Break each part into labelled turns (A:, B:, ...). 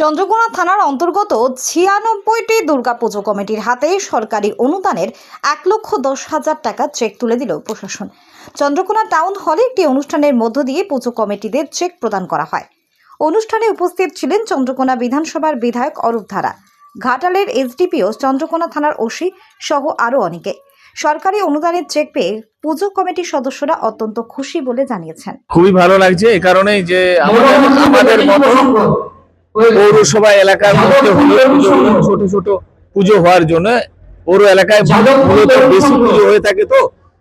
A: চন্দ্রকোনা থানার অন্তর্গত ছিয়ানব্বইটি দুর্গাপুজো কমিটির হাতে সরকারি অনুদানের এক লক্ষ দশ হাজার টাকা চেক তুলে দিল প্রশাসন। চন্দ্রকোনা টাউন হলে একটি অনুষ্ঠানের মধ্য দিয়ে পুজো কমিটিদের চেক প্রদান করা হয়। অনুষ্ঠানে উপস্থিত ছিলেন চন্দ্রকোনা বিধানসভার বিধায়ক অরূপ ধারা, ঘাটালের এসডিপিও চন্দ্রকোনা থানার ওসি সহ আরও অনেকে। সরকারি অনুদানের চেক পেয়ে পুজো কমিটির সদস্যরা অত্যন্ত খুশি বলে জানিয়েছেন।
B: খুবই ভালো লাগছে এই কারণেই যে আমাদের পৌরসভা এলাকার মধ্যে ছোট ছোট পুজো হওয়ার জন্য পৌর এলাকায় বেশি পুজো হয়ে থাকে তো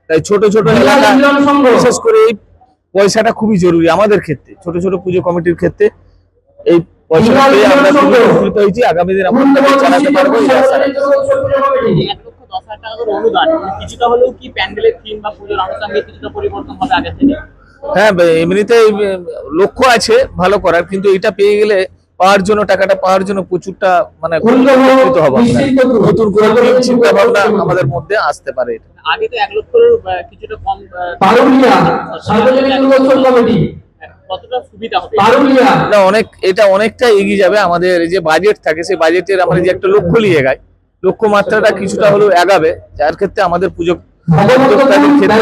B: তাই ছোট ছোট এলাকা বিশেষ করে এই পয়সাটা খুবই জরুরি আমাদের ক্ষেত্রে ছোট ছোট পুজো কমিটির ক্ষেত্রে এই পয়সাটা আমরা উপকৃত হয়েছি আগামী দিন চালাতে পারব
C: মানে কিছুটা হলেও কি প্যান্ডেলের থিম বা পুজোর আনুষঙ্গিক কিছুটা পরিবর্তন হবে আগে থেকে?
B: হ্যাঁ এমনিতে লক্ষ্য আছে ভালো করার কিন্তু এটা পেয়ে গেলে পাওয়ার জন্য টাকাটা পাওয়ার জন্য প্রচুরটা মানে উপকৃত হব নতুন করে চিন্তা ভাবনা আমাদের মধ্যে আসতে পারে এটা।
C: আগে তো এক লক্ষের কিছুটা কম আহ,
D: পারুলিয়া সার্বজনীন নির্বাচন কমিটি
C: কতটা সুবিধা হবে?
D: পারুলিয়া।
B: এটা অনেক এটা অনেকটা এগিয়ে যাবে। আমাদের এই যে বাজেট থাকে সেই বাজেটের আমরা যে একটা লক্ষ্য নিয়ে গাই। লক্ষ্য মাত্রাটা কিছুটা হলেও এগাবে। যার ক্ষেত্রে আমাদের পুজো উদ্যোক্তাদের ক্ষেত্রে